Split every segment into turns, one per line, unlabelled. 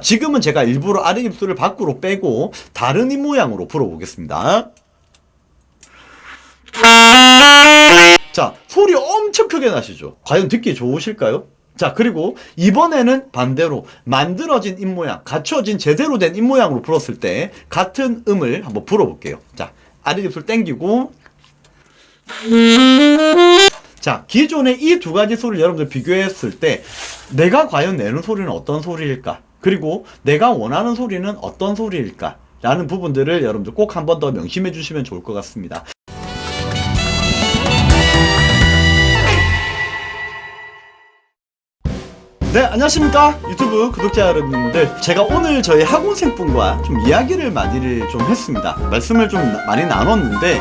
지금은 제가 일부러 아래 입술을 밖으로 빼고 다른 입 모양으로 불어보겠습니다. 자, 소리 엄청 크게 나시죠? 과연 듣기 좋으실까요? 자, 그리고 이번에는 반대로 만들어진 입 모양, 갖춰진 제대로 된 입 모양으로 불었을 때 같은 음을 한번 불어볼게요. 자, 아래 입술 땡기고 자, 기존의 이 두 가지 소리를 여러분들 비교했을 때 내가 과연 내는 소리는 어떤 소리일까? 그리고 내가 원하는 소리는 어떤 소리일까? 라는 부분들을 여러분들 꼭 한 번 더 명심해 주시면 좋을 것 같습니다. 네, 안녕하십니까. 유튜브 구독자 여러분들. 제가 오늘 저희 학원생분과 좀 이야기를 많이를 좀 했습니다. 말씀을 좀 나- 많이 나눴는데,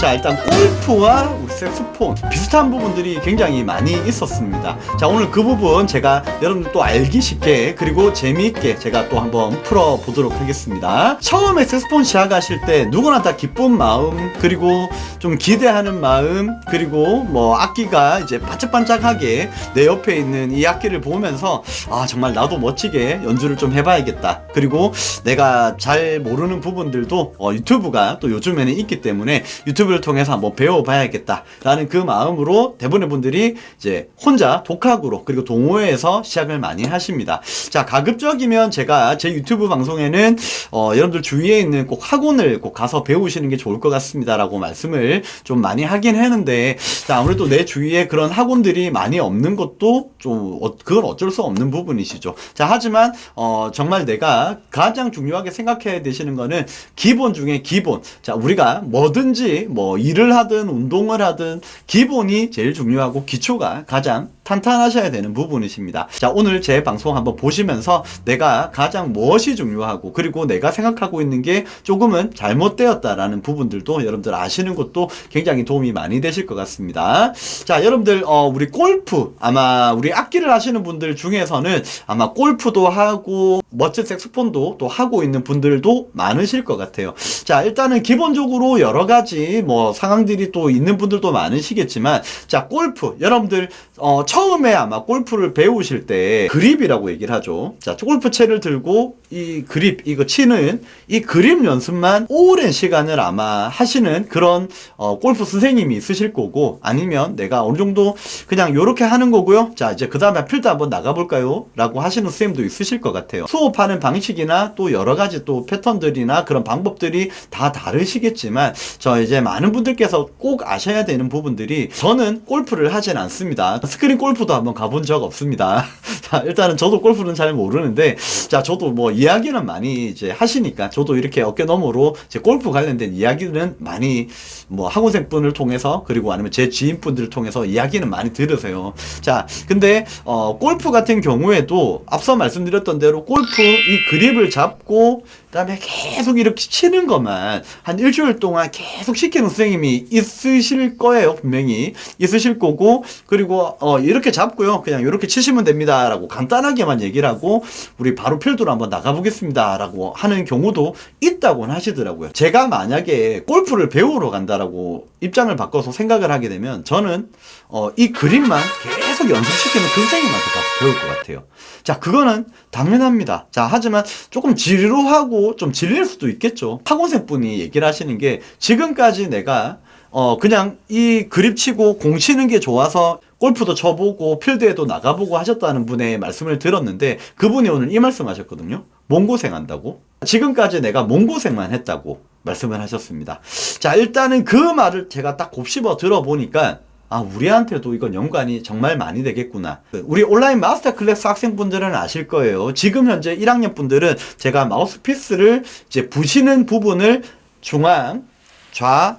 자, 일단 골프와 우리 색소폰 비슷한 부분들이 굉장히 많이 있었습니다. 자, 오늘 그 부분 제가 여러분들 또 알기 쉽게 그리고 재미있게 제가 또 한번 풀어보도록 하겠습니다. 처음에 색소폰 시작하실 때 누구나 다 기쁜 마음, 그리고 좀 기대하는 마음, 그리고 뭐 악기가 이제 반짝반짝하게 내 옆에 있는 이 악기를 보면 서 아, 정말 나도 멋지게 연주를 좀 해봐야겠다. 그리고 내가 잘 모르는 부분들도 어, 유튜브가 또 요즘에는 있기 때문에 유튜브를 통해서 한번 배워봐야겠다. 라는 그 마음으로 대부분의 분들이 이제 혼자 독학으로 그리고 동호회에서 시작을 많이 하십니다. 자, 가급적이면 제가 제 유튜브 방송에는 어, 여러분들 주위에 있는 꼭 학원을 꼭 가서 배우시는 게 좋을 것 같습니다라고 말씀을 좀 많이 하긴 했는데 자, 아무래도 내 주위에 그런 학원들이 많이 없는 것도 좀 어, 그건 어쩔 수 없는 부분이시죠. 자, 하지만 어, 정말 내가 가장 중요하게 생각해야 되시는 거는 기본 중에 기본. 자, 우리가 뭐든지 뭐 일을 하든 운동을 하든 기본이 제일 중요하고 기초가 가장 탄탄하셔야 되는 부분이십니다. 자, 오늘 제 방송 한번 보시면서 내가 가장 무엇이 중요하고 그리고 내가 생각하고 있는 게 조금은 잘못되었다라는 부분들도 여러분들 아시는 것도 굉장히 도움이 많이 되실 것 같습니다. 자, 여러분들 어, 우리 골프 아마 우리 악기를 하시는 분들 중에서는 아마 골프도 하고 멋진 색소폰도 또 하고 있는 분들도 많으실 것 같아요. 자, 일단은 기본적으로 여러 가지 뭐 상황들이 또 있는 분들도 많으시겠지만 자, 골프 여러분들 어, 처음에 아마 골프를 배우실 때 그립이라고 얘기를 하죠. 자, 골프채를 들고 이 그립 이거 치는 이 그립 연습만 오랜 시간을 아마 하시는 그런 어, 골프 선생님이 있으실 거고 아니면 내가 어느 정도 그냥 요렇게 하는 거고요. 자, 이제 그 다음에 필드 한번 나가볼까요? 라고 하시는 선생님도 있으실 것 같아요. 수업하는 방식이나 또 여러 가지 또 패턴들이나 그런 방법들이 다 다르시겠지만 저 이제 많은 분들께서 꼭 아셔야 되는 부분들이 저는 골프를 하진 않습니다. 스크린 골프도 한번 가본 적 없습니다. 자, 일단은 저도 골프는 잘 모르는데 자, 저도 뭐 이야기는 많이 이제 하시니까 저도 이렇게 어깨 너머로 제 골프 관련된 이야기는 많이 뭐 학원생분을 통해서 그리고 아니면 제 지인분들을 통해서 이야기는 많이 들으세요. 자, 근데 어 골프 같은 경우에도 앞서 말씀드렸던 대로 골프 이 그립을 잡고 그다음에 계속 이렇게 치는 것만 한 일주일 동안 계속 시키는 선생님이 있으실 거예요 분명히. 있으실 거고 그리고 어 이렇게 잡고요. 그냥 이렇게 치시면 됩니다라고 간단하게만 얘기를 하고 우리 바로 필드로 한번 나가보겠습니다라고 하는 경우도 있다고는 하시더라고요. 제가 만약에 골프를 배우러 간다라고 입장을 바꿔서 생각을 하게 되면 저는 어 이 그립만 계속 연습시키는 그 선생님한테 가서 배울 것 같아요. 자 그거는 당연합니다. 자 하지만 조금 지루하고 좀 질릴 수도 있겠죠. 학원생 분이 얘기를 하시는 게 지금까지 내가 어 그냥 이 그립 치고 공 치는 게 좋아서 골프도 쳐보고 필드에도 나가보고 하셨다는 분의 말씀을 들었는데 그분이 오늘 이 말씀 하셨거든요. 몸고생 한다고? 지금까지 내가 몸고생만 했다고 말씀을 하셨습니다. 자 일단은 그 말을 제가 딱 곱씹어 들어보니까 아, 우리한테도 이건 연관이 정말 많이 되겠구나. 우리 온라인 마스터 클래스 학생분들은 아실 거예요. 지금 현재 1학년 분들은 제가 마우스피스를 이제 부시는 부분을 중앙, 좌,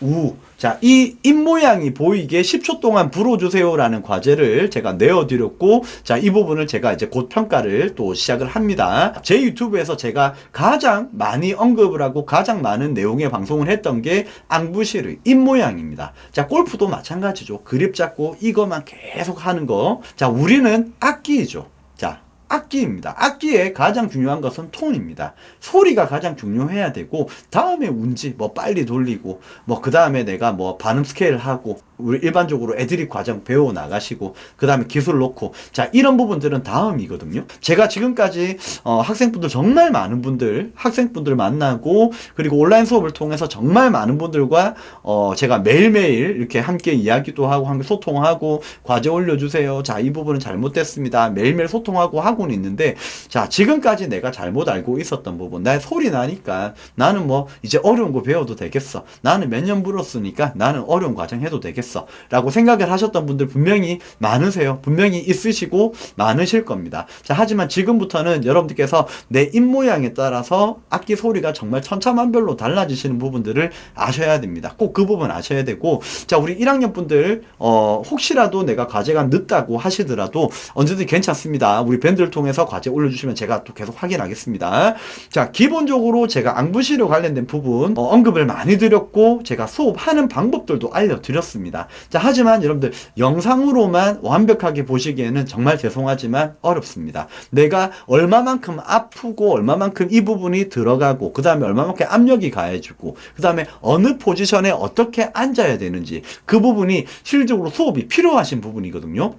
우. 자, 이 입모양이 보이게 10초 동안 불어주세요라는 과제를 제가 내어드렸고, 자, 이 부분을 제가 이제 곧 평가를 또 시작을 합니다. 제 유튜브에서 제가 가장 많이 언급을 하고 가장 많은 내용의 방송을 했던 게 앙부시르, 입모양입니다. 자, 골프도 마찬가지죠. 그립 잡고 이것만 계속 하는 거. 자, 우리는 악기이죠. 자, 악기입니다. 악기의 가장 중요한 것은 톤입니다. 소리가 가장 중요해야 되고 다음에 운지 뭐 빨리 돌리고 뭐 그 다음에 내가 뭐 반음 스케일 하고 우리 일반적으로 애드립 과정 배워 나가시고 그 다음에 기술 놓고 자 이런 부분들은 다음이거든요. 제가 지금까지 어, 학생분들 정말 많은 분들 학생분들 만나고 그리고 온라인 수업을 통해서 정말 많은 분들과 어, 제가 매일매일 이렇게 함께 이야기도 하고 함께 소통하고 과제 올려주세요. 자 이 부분은 잘못됐습니다. 매일매일 소통하고 하고는 있는데 자 지금까지 내가 잘못 알고 있었던 부분 나 소리 나니까 나는 뭐 이제 어려운 거 배워도 되겠어. 나는 몇 년 불었으니까 나는 어려운 과정 해도 되 겠어. 라고 생각을 하셨던 분들 분명히 많으세요. 분명히 있으시고 많으실 겁니다. 자, 하지만 지금부터는 여러분들께서 내 입 모양에 따라서 악기 소리가 정말 천차만별로 달라지시는 부분들을 아셔야 됩니다. 꼭 그 부분 아셔야 되고, 자, 우리 1학년 분들, 어, 혹시라도 내가 과제가 늦다고 하시더라도 언제든지 괜찮습니다. 우리 밴드를 통해서 과제 올려주시면 제가 또 계속 확인하겠습니다. 자, 기본적으로 제가 앙부시로 관련된 부분, 어, 언급을 많이 드렸고, 제가 수업하는 방법들도 알려드렸습니다. 자, 하지만 여러분들 영상으로만 완벽하게 보시기에는 정말 죄송하지만 어렵습니다. 내가 얼마만큼 아프고 얼마만큼 이 부분이 들어가고 그 다음에 얼마만큼 압력이 가해지고 그 다음에 어느 포지션에 어떻게 앉아야 되는지 그 부분이 실질적으로 수업이 필요하신 부분이거든요.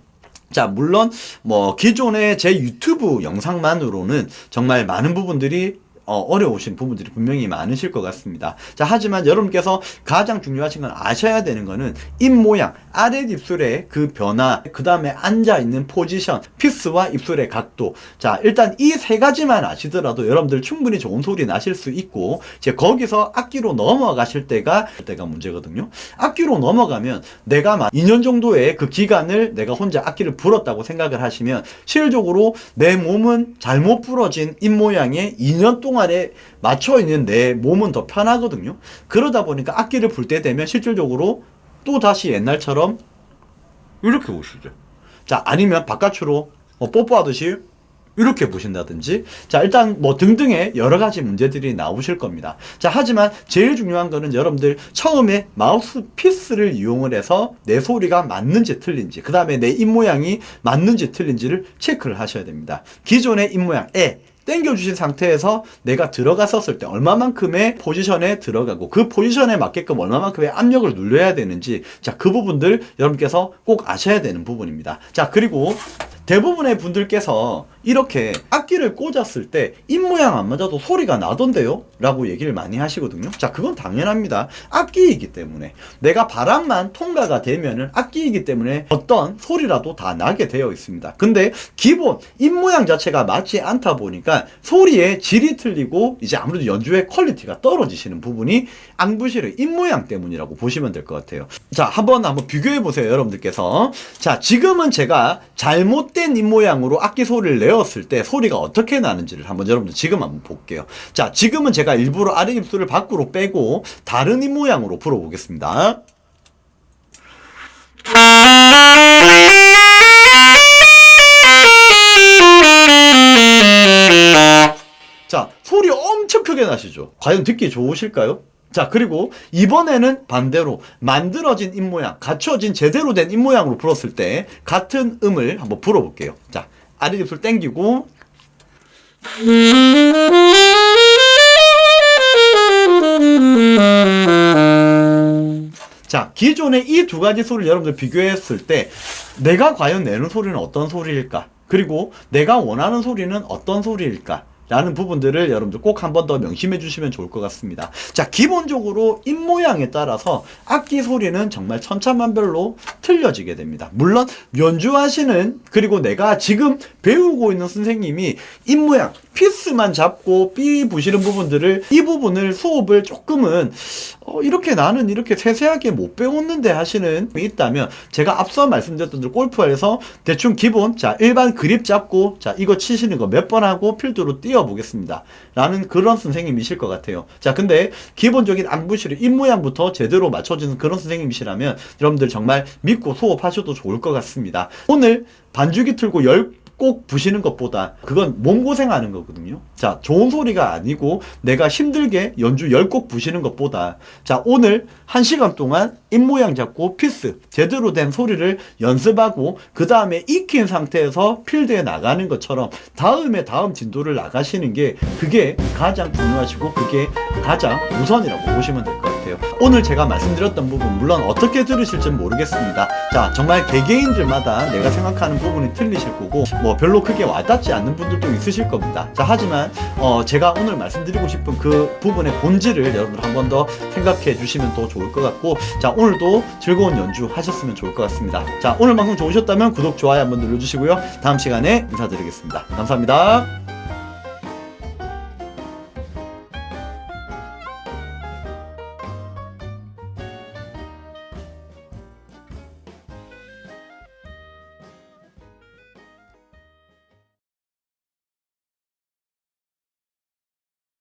자, 물론, 뭐, 기존의 제 유튜브 영상만으로는 정말 많은 부분들이 어, 어려우신 부분들이 분명히 많으실 것 같습니다. 자, 하지만 여러분께서 가장 중요하신 건 아셔야 되는 거는 입 모양, 아래 입술의 그 변화, 그 다음에 앉아 있는 포지션, 피스와 입술의 각도. 자, 일단 이 세 가지만 아시더라도 여러분들 충분히 좋은 소리 나실 수 있고, 이제 거기서 악기로 넘어가실 때가, 때가 문제거든요. 악기로 넘어가면 내가 막 2년 정도의 그 기간을 내가 혼자 악기를 불었다고 생각을 하시면 실질적으로 내 몸은 잘못 부러진 입 모양에 2년 동안에 맞춰 있는 내 몸은 더 편하거든요. 그러다 보니까 악기를 불 때 되면 실질적으로 또 다시 옛날처럼 이렇게 보시죠. 자, 아니면 바깥으로 뭐 뽀뽀하듯이 이렇게 보신다든지 자 일단 뭐 등등의 여러 가지 문제들이 나오실 겁니다 자 하지만 제일 중요한 거는 여러분들 처음에 마우스 피스를 이용을 해서 내 소리가 맞는지 틀린지 그 다음에 내 입 모양이 맞는지 틀린지를 체크를 하셔야 됩니다 기존의 입 모양 에 땡겨주신 상태에서 내가 들어갔었을 때 얼마만큼의 포지션에 들어가고 그 포지션에 맞게끔 얼마만큼의 압력을 눌려야 되는지 자 그 부분들 여러분께서 꼭 아셔야 되는 부분입니다. 자 그리고 대부분의 분들께서 이렇게 악기를 꽂았을 때 입 모양 안 맞아도 소리가 나던데요? 라고 얘기를 많이 하시거든요. 자, 그건 당연합니다. 악기이기 때문에. 내가 바람만 통과가 되면은 악기이기 때문에 어떤 소리라도 다 나게 되어 있습니다. 근데 기본 입 모양 자체가 맞지 않다 보니까 소리의 질이 틀리고 이제 아무래도 연주의 퀄리티가 떨어지시는 부분이 앙부실의 입 모양 때문이라고 보시면 될 것 같아요. 자, 한번 한번 비교해 보세요, 여러분들께서. 자, 지금은 제가 잘못 된 입모양으로 악기 소리를 내었을 때 소리가 어떻게 나는지를 한번 여러분들 지금 한번 볼게요. 자, 지금은 제가 일부러 아래 입술을 밖으로 빼고 다른 입모양으로 불어보겠습니다. 자, 소리 엄청 크게 나시죠? 과연 듣기 좋으실까요? 자, 그리고 이번에는 반대로 만들어진 입모양, 갖춰진 제대로 된 입모양으로 불었을 때 같은 음을 한번 불어볼게요. 자, 아래 입술 땡기고 자, 기존의 이 두 가지 소리를 여러분들 비교했을 때 내가 과연 내는 소리는 어떤 소리일까? 그리고 내가 원하는 소리는 어떤 소리일까? 라는 부분들을 여러분들 꼭 한 번 더 명심해 주시면 좋을 것 같습니다. 자, 기본적으로 입 모양에 따라서 악기 소리는 정말 천차만별로 틀려지게 됩니다. 물론 연주하시는 그리고 내가 지금 배우고 있는 선생님이 입 모양 피스만 잡고 삐 부시는 부분들을 이 부분을 수업을 조금은 어, 이렇게 나는 이렇게 세세하게 못 배웠는데 하시는 분이 있다면 제가 앞서 말씀드렸던 대로 골프에서 대충 기본 자 일반 그립 잡고 자 이거 치시는 거 몇 번 하고 필드로 뛰어 보겠습니다. 라는 그런 선생님이실 것 같아요. 자 근데 기본적인 안부시를 입모양부터 제대로 맞춰주는 그런 선생님이시라면 여러분들 정말 믿고 수업하셔도 좋을 것 같습니다. 오늘 반주기 틀고 열 꼭 부시는 것보다 그건 몸고생하는 거거든요. 자, 좋은 소리가 아니고 내가 힘들게 연주 10곡 부시는 것보다 자, 오늘 1시간 동안 입모양 잡고 피스 제대로 된 소리를 연습하고 그 다음에 익힌 상태에서 필드에 나가는 것처럼 다음에 다음 진도를 나가시는 게 그게 가장 중요하시고 그게 가장 우선이라고 보시면 될것 같아요. 생각해요. 오늘 제가 말씀드렸던 부분 물론 어떻게 들으실지는 모르겠습니다. 자 정말 개개인들마다 내가 생각하는 부분이 틀리실 거고 뭐 별로 크게 와닿지 않는 분들도 있으실 겁니다. 자 하지만 어, 제가 오늘 말씀드리고 싶은 그 부분의 본질을 여러분들 한번 더 생각해 주시면 더 좋을 것 같고 자 오늘도 즐거운 연주 하셨으면 좋을 것 같습니다. 자 오늘 방송 좋으셨다면 구독 좋아요 한번 눌러주시고요. 다음 시간에 인사드리겠습니다. 감사합니다.